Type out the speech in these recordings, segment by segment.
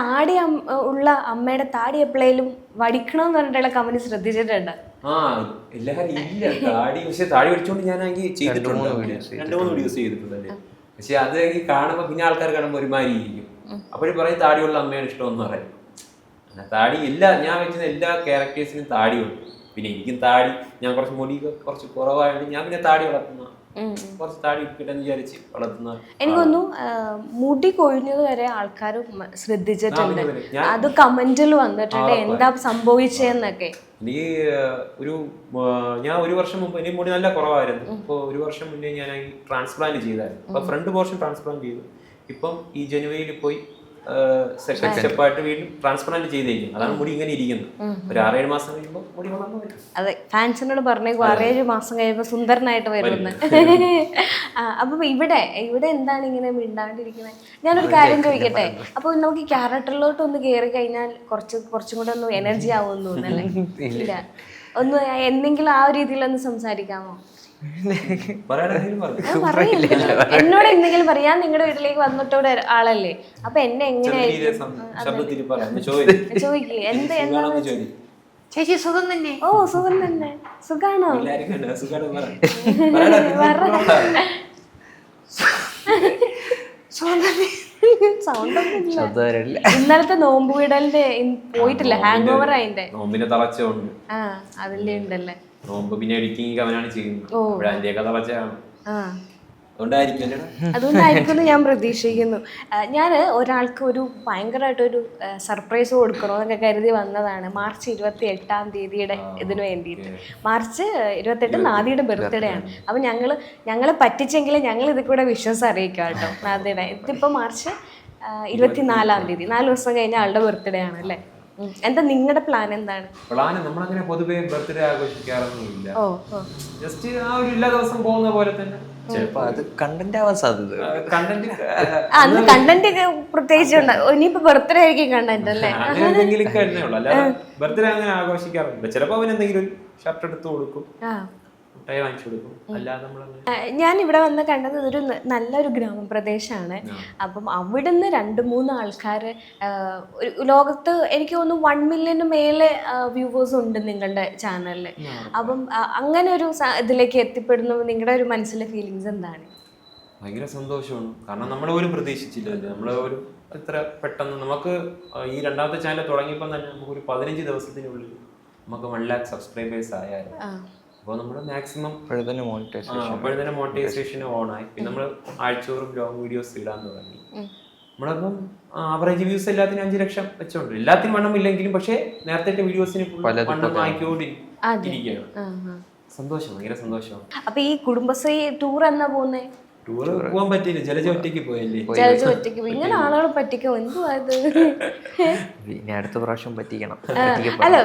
താടി ഉള്ള അമ്മയുടെ താടി എപ്പോഴേലും വടിക്കണമെന്ന് പറഞ്ഞിട്ടുള്ള കമന്റ് ശ്രദ്ധിച്ചിട്ടുണ്ട്. ആ എല്ലാരും ഇല്ല താടി പക്ഷെ താടി പഠിച്ചോണ്ട് ഞാനാണെങ്കിൽ ചെയ്തിട്ടുണ്ട്. രണ്ട് മൂന്ന് വീഡിയോസ് ചെയ്തിട്ടുണ്ട് തന്നെ പക്ഷെ അത് എനിക്ക് കാണുമ്പോ പിന്നെ ആൾക്കാർ കാണുമ്പോ ഒരുമാതിരി ഇരിക്കും. അപ്പോഴും പറയും താടിയുള്ള അമ്മയാണ് ഇഷ്ടമെന്ന് പറയും. അങ്ങനെ താടി എല്ലാ ഞാൻ വെച്ചിരുന്ന എല്ലാ ക്യാരക്ടേഴ്സിനും താടിയുണ്ട്. പിന്നെ എനിക്കും താടി ഞാൻ കുറച്ച് മുടി കുറച്ച് കുറവായതുകൊണ്ട് ഞാൻ പിന്നെ താടി വളർത്തുന്ന കുറച്ച് താടി കിട്ടുമെന്ന് വിചാരിച്ച് വളർത്തുന്ന എനിക്കൊന്നു മുടി കൊഴിഞ്ഞത് വരെ ആൾക്കാർ ശ്രദ്ധിച്ചിട്ടുണ്ട്. അത് കമന്റിൽ വന്നിട്ടുണ്ട്. എന്താ സംഭവിച്ചെന്നൊക്കെ. എനിക്ക് ഒരു ഞാൻ ഒരു വർഷം മുമ്പ് എനിക്ക് മുടി നല്ല കുറവായിരുന്നു. അപ്പോൾ ഒരു വർഷം മുന്നേ ഞാൻ ട്രാൻസ്പ്ലാന്റ് ചെയ്തായിരുന്നു. അപ്പൊ ഫ്രണ്ട് പോർഷൻ ട്രാൻസ്പ്ലാന്റ് ചെയ്തു. ഇപ്പം ഈ ജനുവരിയിൽ പോയി സെക്കൻഡ് സ്റ്റെപ്പായിട്ട് വീണ്ടും ചെയ്തേക്കും. അതാണ് മുടി ഇങ്ങനെ ഇരിക്കുന്നത്. ഒരു ആറേഴ് മാസം കഴിയുമ്പോൾ മുടി വളർന്നു വരും. അതെ ഫാൻസിനോട് പറഞ്ഞേക്കും ആറേഴ് മാസം കഴിയുമ്പോൾ സുന്ദരനായിട്ട് വരുമെന്ന്. ആ, അപ്പം ഇവിടെ ഇവിടെ എന്താണ് ഇങ്ങനെ മിണ്ടാണ്ടിരിക്കുന്നത്? ഞാനൊരു കാര്യം ചോദിക്കട്ടെ? അപ്പോൾ നമുക്ക് ക്യാരക്ടറിലോട്ട് ഒന്ന് കയറി കഴിഞ്ഞാൽ കുറച്ച് കുറച്ചും കൂടെ ഒന്ന് എനർജി ആവുമെന്ന് തോന്നുന്നല്ലേ ഇല്ല. ഒന്ന് എന്തെങ്കിലും ആ രീതിയിൽ ഒന്ന് സംസാരിക്കാമോ? എന്നോട് എന്തെങ്കിലും പറയാൻ നിങ്ങളുടെ വീട്ടിലേക്ക് വന്നിട്ടോടെ ആളല്ലേ അപ്പൊ എന്നെ എങ്ങനെയായിരിക്കും ചോദിക്കും. എന്ത് ചേച്ചി സുഖം തന്നെ. ഓ സുഖം തന്നെ. സുഖാണോ? എല്ലാവർക്കും ഉണ്ട്. സുഖാണ് പറ. പറയടാ, നീ സൗണ്ട് ഒന്നും ഇല്ല. ശബ്ദവരല്ല ഇന്നലത്തെ നോമ്പ് വിടലിന്റെ പോയിട്ടില്ല. ഹാങ് ഓവർ അതിന്റെ നോമ്പിന്റെ തളച്ചുണ്ട് ആ അതിന്റെ ഉണ്ടല്ലേ? നോമ്പ് പിന്നെ എഡിറ്റിംഗ് അവനാണ് ചെയ്യുന്നത്. അല്ലേടാ? അതുകൊണ്ടായിരിക്കും എന്ന് ഞാൻ പ്രതീക്ഷിക്കുന്നു. ഞാൻ ഒരാൾക്ക് ഒരു ഭയങ്കരമായിട്ടൊരു സർപ്രൈസ് കൊടുക്കണമെന്നൊക്കെ കരുതി വന്നതാണ്. മാർച്ച് ഇരുപത്തി എട്ടാം തീയതിയുടെ ഇതിന് വേണ്ടിയിട്ട്. മാർച്ച് ഇരുപത്തെട്ട് നാദിയുടെ ബർത്ത്ഡേ ആണ്. അപ്പം ഞങ്ങൾ ഞങ്ങളെ പറ്റിച്ചെങ്കിൽ ഞങ്ങൾ ഇതിൽ കൂടെ വിശ്വാസം അറിയിക്കാം കേട്ടോ നാദിയുടെ ഇതിപ്പോൾ മാർച്ച് ഇരുപത്തിനാലാം തീയതി. നാല് ദിവസം കഴിഞ്ഞ ആളുടെ ബർത്ത്ഡേ ആണ് അല്ലേ. എന്താ നിങ്ങളുടെ പ്ലാൻ എന്താണ്? പ്ലാൻ നമ്മൾ അങ്ങനെ പൊതുവെ ബർത്ത്ഡേ ആഘോഷിക്കാറൊന്നുമില്ല. ഓ ഓ. ജസ്റ്റ് ആ ഒരു എല്ലാ ദിവസം പോകുന്ന പോലെ തന്നെ. ചിലപ്പോ അത് കണ്ടന്റ് ആവാൻ സാധ്യത. അന്ന് കണ്ടന്റ് ഒക്കെ പ്രത്യേകിച്ച് ഉണ്ട്. ഇനിയിപ്പോ ബർത്ത്ഡേ ആയിരിക്കും കണ്ടന്റ് അല്ലേ? എന്തെങ്കിലും ബർത്ത്ഡേ അങ്ങനെ ചിലപ്പോ അവൻ എന്തെങ്കിലും ഷർട്ട് എടുത്ത് കൊടുക്കും. ആ. മുട്ടായി വാങ്ങിച്ചു കൊടുക്കും. അല്ലാതെ നമ്മളങ്ങനെ ആ, ഞാൻ ഇവിടെ വന്ന് കണ്ടത് ഇതൊരു നല്ലൊരു ഗ്രാമപ്രദേശമാണ് അപ്പം അവിടുന്ന് രണ്ട് മൂന്ന് ആൾക്കാർ ലോകത്ത് എനിക്ക് തോന്നുന്നു വൺ മില്യന് മേലെ വ്യൂവേഴ്സ് ഉണ്ട് നിങ്ങളുടെ ചാനലിൽ അപ്പം അങ്ങനെ ഒരു ഇതിലേക്ക് എത്തിപ്പെടുന്നു. നിങ്ങളുടെ ഒരു മനസ്സിലെ ഫീലിങ്സ് എന്താണ്? ഭയങ്കര സന്തോഷമാണ്. കാരണം നമ്മൾ പോലും പ്രതീക്ഷിച്ചില്ലല്ലോ. നമ്മൾ ഒരു ഇത്ര പെട്ടെന്ന് നമുക്ക് ഈ രണ്ടാമത്തെ ചാനൽ തുടങ്ങിയപ്പോൾ തന്നെ നമുക്ക് ഒരു പതിനഞ്ച് ദിവസത്തിനുള്ളിൽ നമുക്ക് വൺ ലാക്ക് സബ്സ്ക്രൈബേഴ്സ് ആയായിരുന്നു ആ. അപ്പോൾ നമ്മൾ മാക്സിമം അപ്പോഴത്തന്നെ മോണിറ്റൈസേഷൻ അപ്പോഴത്തന്നെ മോണിറ്റൈസേഷൻ ഓൺ ആയി പിന്നെ നമ്മൾ ആഴ്ചോറും ലോങ് വീഡിയോസ് ഇടാൻ തുടങ്ങി. നമ്മളപ്പം ആവറേജ് വ്യൂസ് എല്ലാത്തിനും അഞ്ച് ലക്ഷം വെച്ചോണ്ട് എല്ലാത്തിനും വണ്ണം ഇല്ലെങ്കിലും പക്ഷേ നേരത്തെ വീഡിയോസിന് വണ്ണം ആയിക്കോണ്ടിരിക്കുകയാണ് ആ, ആ. സന്തോഷം ഭയങ്കര സന്തോഷം. അപ്പൊ ഈ കുടുംബശ്രീ ടൂർ എന്നാ പോകുന്നേ ടൂർ പോകാൻ പറ്റിയില്ല. ജലജ ഒറ്റയ്ക്ക് പോയല്ലേ? ജലജ ഒറ്റയ്ക്ക് പോയി. ഇങ്ങനെ ആളുകൾ പറ്റിക്കോ? എന്തുവാ ഇത്? ഇനി അടുത്ത പ്രാവശ്യം പറ്റിക്കണം. അല്ല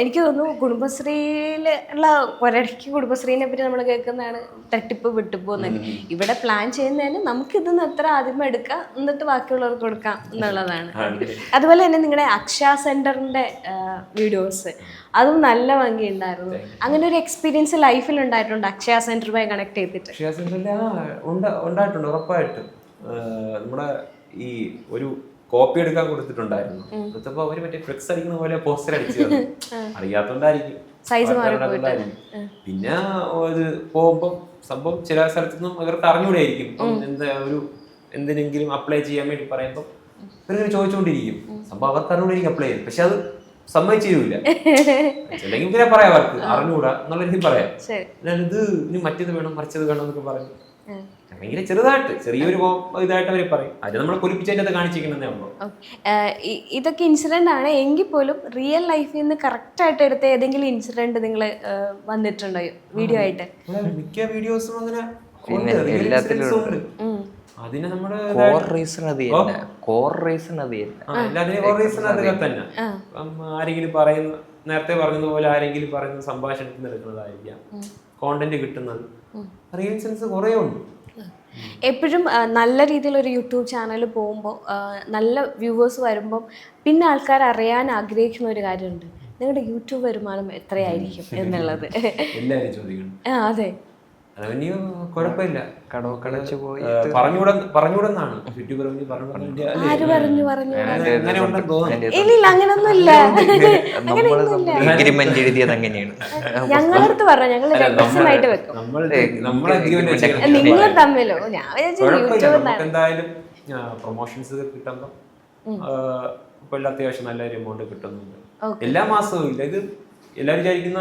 എനിക്ക് തോന്നുന്നു കുടുംബശ്രീയിലുള്ള ഒരിടയ്ക്ക് കുടുംബശ്രീനെ പറ്റി നമ്മൾ കേൾക്കുന്നതാണ് തട്ടിപ്പ് വിട്ടുപോകുന്നത് ഇവിടെ പ്ലാൻ ചെയ്യുന്നതിന് നമുക്ക് ഇതിന്ന് എത്ര ആദ്യം എടുക്കാം? എന്നിട്ട് ബാക്കിയുള്ളവർക്ക് കൊടുക്കാം എന്നുള്ളതാണ്. അതുപോലെ തന്നെ നിങ്ങളുടെ അക്ഷയ സെന്ററിന്റെ വീഡിയോസ്. അതും നല്ല ഭംഗി ഉണ്ടായിരുന്നു അങ്ങനെ ഒരു എക്സ്പീരിയൻസ് ലൈഫിൽ ഉണ്ടായിട്ടുണ്ട്. അക്ഷയ സെന്ററുമായി കണക്ട് ചെയ്തിട്ട്. അക്ഷയ അസെന്റല്ല ഉണ്ടായിട്ടുണ്ട് ഉറപ്പായിട്ടും. നമ്മുടെ ഈ ഒരു കോപ്പി എടുക്കാൻ കൊടുത്തിട്ടുണ്ടായിരുന്നു. കൊടുത്തപ്പോ അവർ മറ്റേ ഫ്ലെക്സ് അടിക്കുന്ന പോലെ പോസ്റ്റർ അടിച്ചു. അറിയാത്തോണ്ടായിരിക്കും. പിന്നെ ഇത് പോകുമ്പോ സംഭവം ചില സ്ഥലത്തൊന്നും ഇവർക്ക് അറിഞ്ഞുകൂടായിരിക്കും ഇപ്പം എന്താ ഒരു എന്തിനെങ്കിലും അപ്ലൈ ചെയ്യാൻ വേണ്ടി പറയുമ്പോൾ ഇവരിങ്ങനെ ചോദിച്ചുകൊണ്ടിരിക്കും സംഭവം അവർക്ക് അറിഞ്ഞുകൂടായിരിക്കും അപ്ലൈ ചെയ്യും പക്ഷെ അത് സമ്മതിച്ചു തരൂല അല്ലെങ്കിൽ പിന്നെ പറയാം അവർക്ക്. അറിഞ്ഞുകൂടാ എന്നുള്ള രീതിയിൽ പറയാം. ഇത് ഇനി മറ്റേത് വേണം മറിച്ചത് വേണം എന്നൊക്കെ പറഞ്ഞു. ഭയങ്കര ചെറുതായിട്ട് ചെറിയൊരു പോ- ഇതായിട്ട് അവർ പറയും. അത് നമ്മൾ കൊലിപ്പിച്ചതിന്റെ അത് കാണിച്ചിരിക്കുന്നതേ ഉള്ളൂ. ഇതൊക്കെ ഇൻസിഡന്റ് ആണ്. എങ്കിൽ പോലും റിയൽ ലൈഫിൽ നിന്ന് കറക്റ്റ് ആയിട്ട് എടുത്ത ഏതെങ്കിലും ഇൻസിഡന്റ് നിങ്ങൾ വന്നിട്ടുണ്ടോ വീഡിയോ ആയിട്ട്? മിക്ക വീഡിയോസും അങ്ങനെ എല്ലാത്തിലും. അതിന് നമ്മുടെ കോർ റീസൺ അത് തന്നെ. കോർ റീസൺ അത് തന്നെ. എല്ലാത്തിനും റീസൺ അതൊക്കെ തന്നെ. ആരെങ്കിലും പറയുന്ന നേരത്തെ പറഞ്ഞതുപോലെ ആരെങ്കിലും പറയുന്ന സംഭാഷണത്തിൽ നിൽക്കുന്നതായിരിക്കാം. എടുക്കുന്നതായിരിക്കാം കോണ്ടന്റ് കിട്ടുന്നത്. റീൽസൻസ് സെൻസ് കുറേ ഉണ്ട്. എപ്പോഴും നല്ല രീതിയിൽ ഒരു യൂട്യൂബ് ചാനൽ പോകുമ്പോൾ നല്ല വ്യൂവേഴ്സ് വരുമ്പോൾ പിന്നെ ആൾക്കാർ അറിയാൻ ആഗ്രഹിക്കുന്ന ഒരു കാര്യമുണ്ട്. നിങ്ങളുടെ യൂട്യൂബ് വരുമാനം എത്രയായിരിക്കും എന്നുള്ളത്. എല്ലാവരും ചോദിക്കണം. ആ അതെ. റവന്യൂ കുഴപ്പമില്ല. കടമൊക്കെ അടച്ചു പോയി. പറഞ്ഞുകൂടെ പറഞ്ഞുകൂടെന്നാണ്. യൂട്യൂബ് റവന്യൂ എഗ്രിമെന്റ് എഴുതിയത് അങ്ങനെയാണ്. ഞങ്ങളടുത്ത് പറഞ്ഞു? ഞങ്ങൾ രഹസ്യമായിട്ട് വെക്കും. നമ്മൾ നമ്മൾ അഗ്രിമെന്റ് നിങ്ങൾ തമ്മിലോ? ഞാൻ എന്തായാലും പ്രൊമോഷൻസ് കിട്ടുമ്പോൾ ഇപ്പൊ എല്ലാ അത്യാവശ്യം നല്ലൊരു എമൗണ്ട് കിട്ടുന്നുണ്ട്. എല്ലാ മാസവും ഇല്ല. ഇത് എല്ലാവരും വിചാരിക്കുന്ന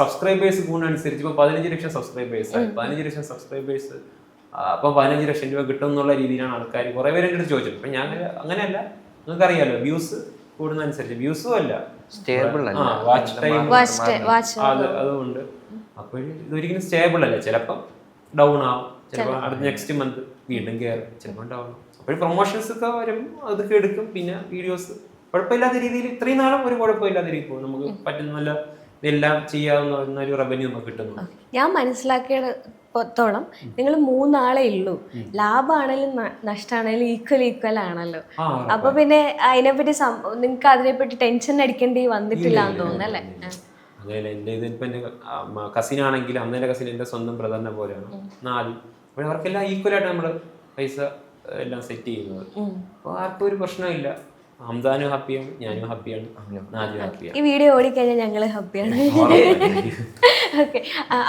സബ്സ്ക്രൈബേഴ്സ് കൂടുന്നതനുസരിച്ച് ഇപ്പൊ പതിനഞ്ച് ലക്ഷം സബ്സ്ക്രൈബേഴ്സ് ആയി. പതിനഞ്ച് ലക്ഷം സബ്സ്ക്രൈബേഴ്സ് അപ്പൊ പതിനഞ്ച് ലക്ഷം രൂപ കിട്ടും എന്നുള്ള രീതിയിലാണ് ആൾക്കാർ കുറെ പേര് എന്റെ അടുത്ത് ചോദിച്ചത്. അപ്പൊ ഞാൻ അങ്ങനെയല്ല. നിങ്ങൾക്ക് അറിയാലോ വ്യൂസ് കൂടുന്നതനുസരിച്ച് വ്യൂസും അല്ല. സ്റ്റേബിൾ അല്ല. വാച്ച് ടൈം വാച്ച് വാച്ച് അത് അതുകൊണ്ട്. അപ്പോൾ ഇതൊരിക്കലും സ്റ്റേബിൾ അല്ല. ചിലപ്പം ഡൗൺ ആവും. ചിലപ്പോൾ അടുത്ത നെക്സ്റ്റ് മന്ത് വീണ്ടും കയറും ചിലപ്പോൾ ഡൗൺ ആവും. അപ്പോൾ പ്രൊമോഷൻസ് ഒക്കെ വരും. അതൊക്കെ എടുക്കും. പിന്നെ വീഡിയോസ് കുഴപ്പമില്ലാത്ത രീതിയിൽ ഇത്രയും നാളും ഒരു കുഴപ്പമില്ലാത്ത രീതിയിൽ പോകും നമുക്ക് പറ്റുന്ന നല്ല ഇതെല്ലാം ചെയ്യാവുന്ന ഒരു റവന്യൂ നമുക്ക് കിട്ടുന്നു. ഞാൻ മനസ്സിലാക്കിയിടത്തോളം നിങ്ങൾ മൂന്നാളേ ഉള്ളൂ. ലാഭമാണെങ്കിലും നഷ്ടമാണെങ്കിലും ഈക്വൽ ഈക്വൽ ആണല്ലോ. അപ്പൊ പിന്നെ അതിനെപ്പറ്റി നിങ്ങൾക്ക് അതിനെപ്പറ്റി ടെൻഷൻ അടിക്കേണ്ടി വന്നിട്ടില്ല എന്ന് തോന്നുന്നു അല്ലേ. അങ്ങനെ എന്റെ ഇതിപ്പോൾ എന്റെ കസിൻ ആണെങ്കിൽ അന്നേന്റെ കസിൻ എന്റെ സ്വന്തം ബ്രദറിനെ പോലെയാണ്. നാല്. അപ്പോൾ അവർക്കെല്ലാം ഈക്വൽ ആയിട്ട് നമ്മൾ പൈസ എല്ലാം സെറ്റ് ചെയ്യുന്നത്. അപ്പോൾ ആർക്കും ഒരു പ്രശ്നമില്ല ഹംദാനും ഹാപ്പിയാണ് ഞാനും ഹാപ്പിയാണ്. നാലും ഹാപ്പിയാണ്. ഈ വീഡിയോ ഓടിക്കഴിഞ്ഞാൽ ഞങ്ങൾ ഹാപ്പിയാണ്. ഓക്കെ.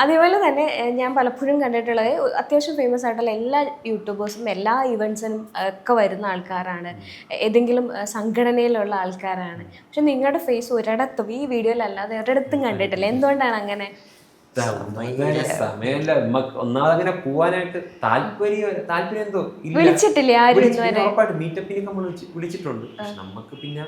അതേപോലെ തന്നെ ഞാൻ പലപ്പോഴും കണ്ടിട്ടുള്ളത് അത്യാവശ്യം ഫേമസ് ആയിട്ടുള്ള എല്ലാ യൂട്യൂബേഴ്സും എല്ലാ ഇവൻസിനും ഒക്കെ വരുന്ന ആൾക്കാരാണ്. ഏതെങ്കിലും സംഘടനയിലുള്ള ആൾക്കാരാണ്. പക്ഷെ നിങ്ങളുടെ ഫേസ് ഒരിടത്തും ഈ വീഡിയോയിലല്ലാതെ ഒരിടത്തും കണ്ടിട്ടില്ല. എന്തുകൊണ്ടാണ് അങ്ങനെ? സമയമല്ല. ഒന്നാമത് അങ്ങനെ പോവാനായിട്ട് താല്പര്യം താല്പര്യം എന്തോ. വിളിച്ചിട്ടില്ലേ? ഉറപ്പായിട്ടും മീറ്റപ്പിനൊക്കെ നമ്മൾ വിളിച്ച്- വിളിച്ചിട്ടുണ്ട്. പക്ഷെ നമുക്ക് പിന്നെ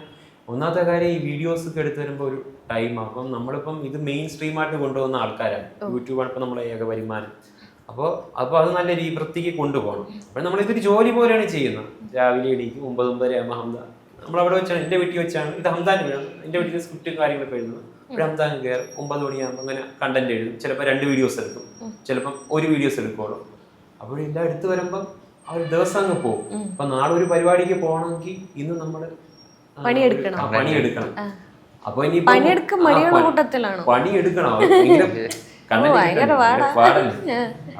ഒന്നാമത്തെ കാര്യം ഈ വീഡിയോസ് ഒക്കെ എടുത്തു വരുമ്പോൾ ഒരു ടൈം അപ്പം നമ്മളിപ്പം ഇത് മെയിൻ സ്ട്രീം ആയിട്ട് കൊണ്ടുപോകുന്ന ആൾക്കാരാണ്. യൂട്യൂബാണ് ഇപ്പം നമ്മളെ ഏക വരുമാനം. അപ്പോൾ അപ്പോൾ അത് നല്ല രീതി വൃത്തിക്ക് കൊണ്ടുപോകണം അപ്പോൾ നമ്മളിതൊരു ജോലി പോലെയാണ് ചെയ്യുന്നത്. രാവിലെ എണീക്കും ഒമ്പത് ഒമ്പതര ആകുമ്പോൾ ഹംദ നമ്മളവിടെ വെച്ചാണ് എന്റെ വീട്ടിൽ വെച്ചാണ് ഇത് ഹംദാൻ വീടാണ്. എന്റെ വീട്ടിൽ സ്ക്രിപ്റ്റും കാര്യങ്ങളൊക്കെ എഴുതുന്നത്. ഹംദാൻ കയറും ഒമ്പത് മണിയാകുമ്പോൾ അങ്ങനെ കണ്ടന്റ് എഴുതും. ചിലപ്പോൾ രണ്ട് വീഡിയോസ് എടുക്കും. ചിലപ്പം ഒരു വീഡിയോസ് എടുക്കുള്ളൂ. അപ്പോൾ എല്ലാം എടുത്തു വരുമ്പം ആ ഒരു ദിവസം അങ്ങ് പോകും. അപ്പൊ നാളെ ഒരു പരിപാടിക്ക് പോകണമെങ്കിൽ ഇന്ന് നമ്മൾ പണിയെടുക്കണം. പണിയെടുക്കണം. അപ്പൊ ഇനി പണിയെടുക്കാൻ മടിയുള്ള കൂട്ടത്തിലാണോ? പണിയെടുക്കണം.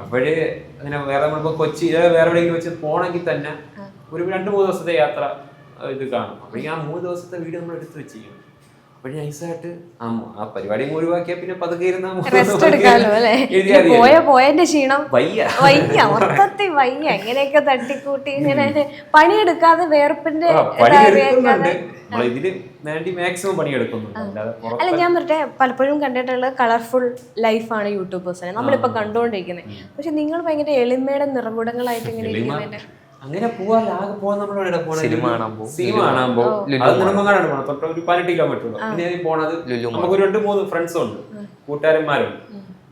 അപ്പോഴേ അങ്ങനെ വേറെ നമ്മളിപ്പോ കൊച്ചി വേറെ എവിടെയെങ്കിലും വെച്ച് പോണെങ്കിൽ തന്നെ ഒരു രണ്ട് മൂന്ന് ദിവസത്തെ യാത്ര ഇത് കാണും. അപ്പൊ ആ മൂന്ന് ദിവസത്തെ വീഡിയോ നമ്മൾ എടുത്ത് വെച്ചിരിക്കണം അപ്പോഴേ നൈസായിട്ട് ആ ആ പരിപാടി ഒഴിവാക്കിയാൽ പിന്നെ പതുക്കെ ഇരുന്ന്. പോയ പോയതിന്റെ ക്ഷീണം വയ്യ. വയ്യ മൊത്തത്തിൽ വയ്യ. ഇങ്ങനെയൊക്കെ തട്ടിക്കൂട്ടി ഇങ്ങനെ പണിയെടുക്കാതെ വേർപ്പിന്റെ ഇതിൽ വേണ്ടി മാക്സിമം പണിയെടുക്കുന്നുണ്ട്. അല്ല ഞാൻ പറഞ്ഞെ പലപ്പോഴും കണ്ടിട്ടുള്ള കളർഫുൾ ലൈഫാണ് യൂട്യൂബേഴ്സിനെ നമ്മളിപ്പോ കണ്ടുകൊണ്ടിരിക്കുന്നത് പക്ഷെ നിങ്ങൾ ഭയങ്കര എളിമയുടെ നിറകുടങ്ങളായിട്ട് ഇങ്ങനെ ഇരിക്കുന്നതിന്റെ അങ്ങനെ പോവാൻ ആകെ പോവാൻ നമ്മളിവിടെ സിനിമ കാണാൻ പോകും. സിനിമ കാണാൻ പോകും. അത് നിർമ്മങ്ങാടാണ് പോണത് തൊട്ട് ഒരു പതിനെട്ട് കിലോമീറ്റർ ഉള്ളൂ. പിന്നെ പോണത് നമുക്ക് ഒരു രണ്ട് മൂന്ന് ഫ്രണ്ട്സ് ഉണ്ട്. കൂട്ടുകാരന്മാരുണ്ട്.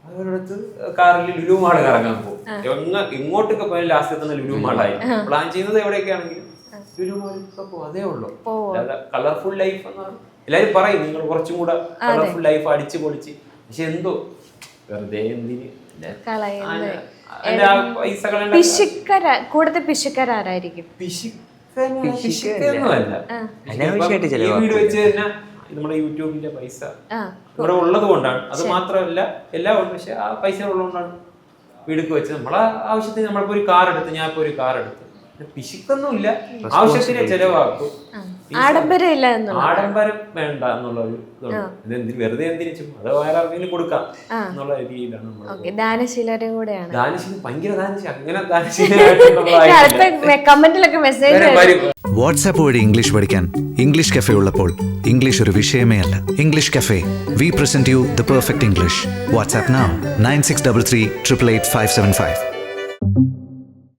അവരടുത്ത് കാറിൽ ലുലു മാൾ കറങ്ങാൻ പോകും. എങ്ങ ഇങ്ങോട്ടൊക്കെ പോയാൽ ലാസ്റ്റ് എത്തുന്ന ലുലു മാളായി. പ്ലാൻ ചെയ്യുന്നത് എവിടെയൊക്കെ ആണെങ്കിലും ലുലു മാളിൽ പോകും അതേ ഉള്ളൂ. കളർഫുൾ ലൈഫ് എന്നാണ് എല്ലാരും പറയും നിങ്ങൾ കുറച്ചും കൂടെ കളർഫുൾ ലൈഫ് അടിച്ചു പൊളിച്ച് പക്ഷെ എന്തോ വെറുതെ എന്തിന്? പിശുക്കര കൂടുതൽ പിശുക്കരാരായിരിക്കും വീട് വെച്ച് തന്നെ നമ്മുടെ യൂട്യൂബിന്റെ പൈസ. ഇവിടെ ഉള്ളത് കൊണ്ടാണ്. അത് മാത്രമല്ല എല്ലാ പക്ഷെ ആ പൈസ ഉള്ളതുകൊണ്ടാണ് വീടുക്ക് വെച്ച് നമ്മളെ ആവശ്യത്തിന് നമ്മളിപ്പോ ഒരു കാർ എടുത്ത് ഞാൻ ഇപ്പൊ ഒരു കാർ എടുത്ത്. പിന്നെ പിശുക്കൊന്നും ഇല്ല ആവശ്യത്തിന് ചെലവാക്കും. ആഡംബരം ഇല്ല ആഡംബരം വേണ്ട എന്നുള്ള ഒരു ഇതുണ്ട്. വെറുതെ എന്തിനു അത് വേറെ ആർക്കെങ്കിലും കൊടുക്കാം എന്നുള്ള രീതിയിലാണ് നമ്മൾ ദാനശീലരും കൂടെയാണ്. ദാനശീലം ഭയങ്കര ദാനശീലം. അങ്ങനെ വരും. വാട്സാപ്പ് വഴി ഇംഗ്ലീഷ് പഠിക്കാൻ ഇംഗ്ലീഷ് കഫേ ഉള്ളപ്പോൾ ഇംഗ്ലീഷ് ഒരു വിഷയമേ അല്ല. English cafe we present you the perfect English WhatsApp nine six double three triple eight five seven five